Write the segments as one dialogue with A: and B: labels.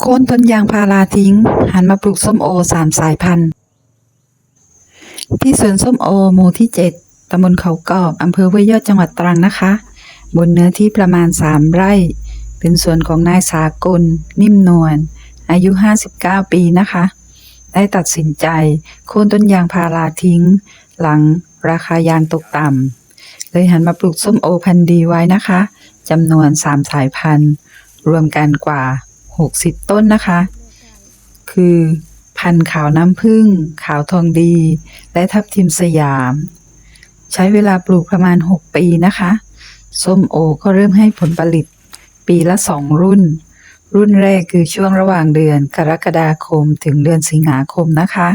A: โค่นต้นยางพาราทิ้ง หันมาปลูกส้มโอสามสายพันธุ์ ที่สวนส้มโอหมู่ที่7ตำบลเขากอบอำเภอห้วยยอดจังหวัดตรังนะคะ บนเนื้อที่ประมาณ3ไร่ เป็นสวนของนายสากล นิ่มนวล อายุ 59 ปีนะคะ ได้ตัดสินใจโค่นต้นยางพาราทิ้ง หลังราคายางตกต่ำเลยหันมาปลูกส้มโอพันธุ์ดีไว้นะคะจำนวน3สายพันธุ์ รวมกันกว่า 60 ต้นนะคะ คือพันธุ์ขาวน้ำผึ้งขาวทองดี และทับทิมสยาม ใช้เวลาปลูกประมาณ 6 ปีนะคะ ส้มโอก็เริ่มให้ผลผลิต ปีละ 2 รุ่น รุ่นแรกคือช่วงระหว่างเดือนกรกฎาคมถึงเดือนสิงหาคมนะคะ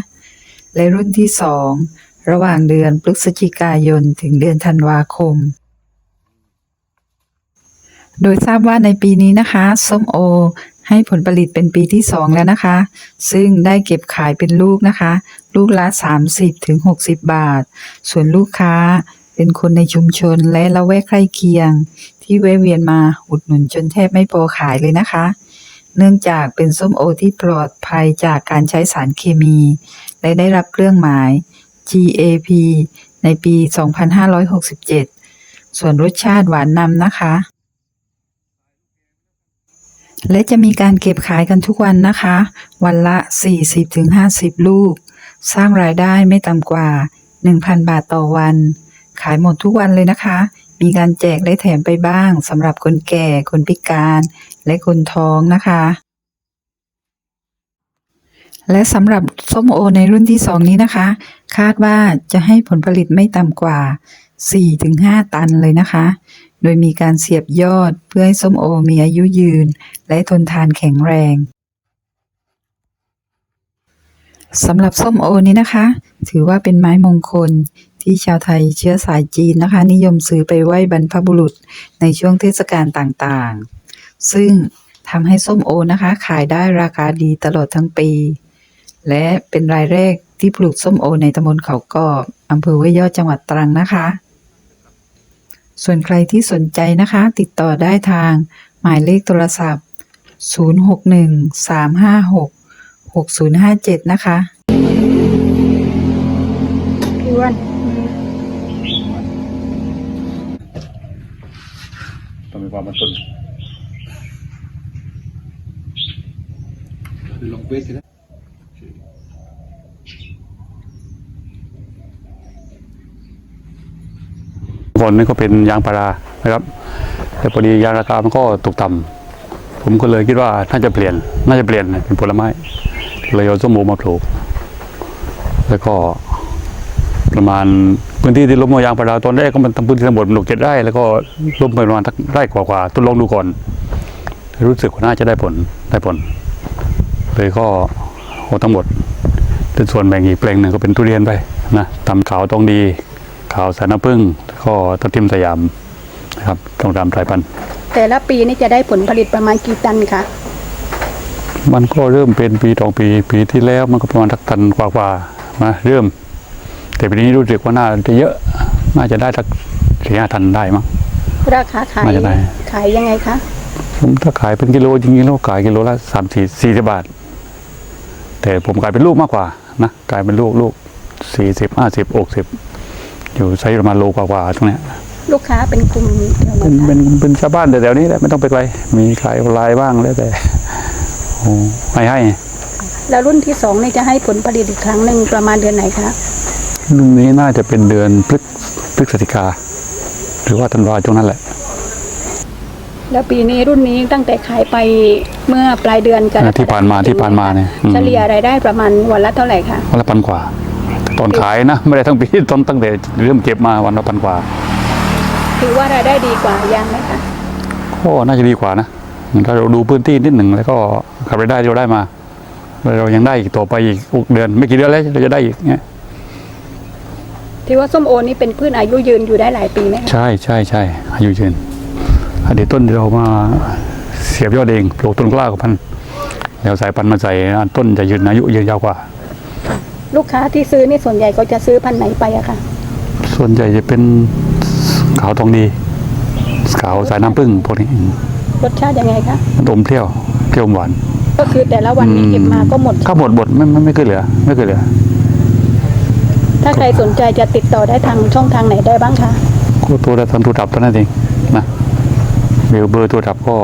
A: และรุ่นที่ 2 ระหว่างเดือนพฤศจิกายนถึงเดือนธันวาคมโดยทราบว่าในปีนี้นะคะ ส้มโอ ให้ผลผลิตเป็นปีที่ 2 แล้วนะคะ ซึ่งได้เก็บขายเป็นลูกนะคะ ลูกละ30ถึง60 บาท ส่วนลูกค้าเป็นคนในชุมชนและละแวกใกล้เคียง ที่แวะเวียนมาอุดหนุนจนแทบไม่พอขายเลยนะคะ เนื่องจากเป็นส้มโอที่ปลอดภัยจากการใช้สารเคมี และได้รับเครื่องหมาย GAP ในปี 2567 ส่วนรสชาติหวานนำนะคะ และจะมีการเก็บขายกันทุกวันนะคะ วันละ 40-50 ลูก สร้างรายได้ไม่ต่ำกว่า 1,000 บาทต่อวัน ขายหมดทุกวันเลยนะคะ มีการแจกและแถมไปบ้างสำหรับคนแก่ คนพิการ และคนท้องนะคะ และสำหรับส้มโอในรุ่นที่ 2 นี้นะคะ คาดว่าจะให้ผลผลิตไม่ต่ำกว่า 4-5 ตันเลยนะคะ โดยมีการเสียบยอดเพื่อให้ส้มโอมีอายุยืน และทนทานแข็งแรงสำหรับส้มโอนี้นะคะ ถือว่าเป็นไม้มงคลที่ชาวไทยเชื้อสายจีนนะคะ นิยมซื้อไปไหว้บรรพบุรุษในช่วงเทศกาลต่างๆ ซึ่งทำให้ส้มโอนะคะ ขายได้ราคาดีตลอดทั้งปี และเป็นรายแรกที่ปลูกส้มโอในตำบลเขากอบอำเภอห้วยยอดจังหวัดตรังนะคะ ส่วนใครที่สนใจนะคะ ติดต่อได้ทางหมายเลขโทรศัพท์ 061-356-6057 นะคะ
B: พี่อ้วน
C: ต้องมีความมันต้น
D: ลงเวทสินะ
C: ก่อนนี่ก็เป็นยางพารานะครับ แต่พอดียางราคามันก็ตกต่ำผมก็เลยคิดว่าน่าจะเปลี่ยน น่าจะเปลี่ยนเป็นผลไม้เลยเอาส้มโอมาปลูก แล้วก็ประมาณพื้นที่ที่ล้มยางพาราตอนแรกก็มันทำพื้นที่ทั้งหมดมันหกเจ็ดไร่แล้วก็ล้มไปประมาณทักไร่กว่าๆทดลองดูก่อน รู้สึกว่าน่าจะได้ผลได้ผล เลยก็เอาทั้งหมดเป็นส่วนแบ่งอีกแปลงหนึ่งก็เป็นทุเรียนไปนะทำขาวตองดี ขาวสายน้ำผึ้งแล้วก็ทับทิมสยามนะครับต้องตามสายพันธุ์
B: แต่ละปีนี่จะได้ผลผลิตประมาณกี่ตันคะ
C: มันก็เริ่มเป็นปีต่อปีปีที่แล้วมันก็ประมาณทักตันกว่าๆมาเริ่ม แต่ปีนี้รู้สึกว่าน่าจะเยอะน่าจะได้สักสี่ห้าตันได้มั้ง
B: ราคาขาย
C: น่าจะได้
B: ขายยังไงคะ
C: ผมถ้าขายเป็นกิโลจริงๆแล้วขายกิโลละสามสี่สี่สิบบาท แต่ผมขายเป็นลูกมากกว่านะขายเป็นลูกลูกสี่สิบห้าสิบหกสิบ อยู่ใช้ประมาณโลกว่าๆตรงเนี้ย
B: ลูกค้าเป็นกลุ่มเดียวไหม
C: เป็น
B: คะ
C: เป็นเป็นชาวบ้านแถวๆนี้แหละไม่ต้องไปไกลมีขายออนไลน์บ้างแล้วแต่โอ้ไม่ให้
B: แล้วรุ่นที่สองนี่จะให้ผลผลิตอีกครั้งหนึ่งประมาณเดือนไหนคะ
C: รุ่นนี้น่าจะเป็นเดือนพฤศพฤศจิกาหรือว่าธันวาช่วงนั้นแหละ
B: แล้วปีนี้รุ่นนี้ตั้งแต่ขายไปเมื่อปลายเดือนกัน
C: ที่ผ่านมาที่ผ่านมาเนี่ยอืม
B: เฉลี่ยรายได้ประมาณวันละเท่าไหร่คะ
C: วันละพันกว่าแต่ตอนขายนะ ไม่ได้ทั้งปีตอนตั้งแต่เริ่มเก็บมาวันละพันกว่า
B: ถือว่ารายได้ดีกว่ายังไหมคะ
C: ก็น่าจะดีกว่านะถ้าเราดูพื้นที่นิดหนึ่งแล้วก็ขับรายได้ที่เราได้มาแล้วเรายังได้อีกต่อไปอีกหกเดือน ไม่กี่เดือนแล้วเราจะได้อีกเนี่ย
B: ที่ว่าส้มโอนี่เป็นพืชอายุยืนอยู่ได้หลายปีไหมคะ
C: ใช่ใช่ใช่อายุยืนอดีตต้นที่เรามาเสียบยอดเองปลูกต้นกล้ากับพันธุ์แล้วสายพันธุ์มาใส่ต้นจะยืนอายุยืนยาวกว่า
B: ลูกค้าที่ซื้อนี่ส่วนใหญ่ก็จะซื้อพันธุ์ไหนไปอะคะ
C: ส่วนใหญ่จะเป็นขาวทองดี ขาวสายน้ำผึ้งพวกนี้
B: รสชาติยังไงคะ
C: มันอมเปรี้ยวเปรี้ยวหวาน
B: ก็คือแต่ละวันนี้เก็บมาก็หมด
C: ก็หมดหมดไม่ไม่ไม่เคยเหลือ ไม่เคยเหลือ
B: ถ้าใครสนใจจะติดต่อได้ทางช่องทางไหนได้บ้างคะ
C: ก็ตัวทางโทรศัพท์เท่านั้นเองนะเบอร์เบอร์โทรศัพท์ก็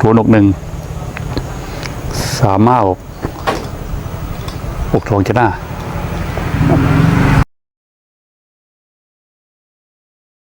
C: ศูนย์หกหนึ่งสามห้าหกหกสองเจ็ดห้า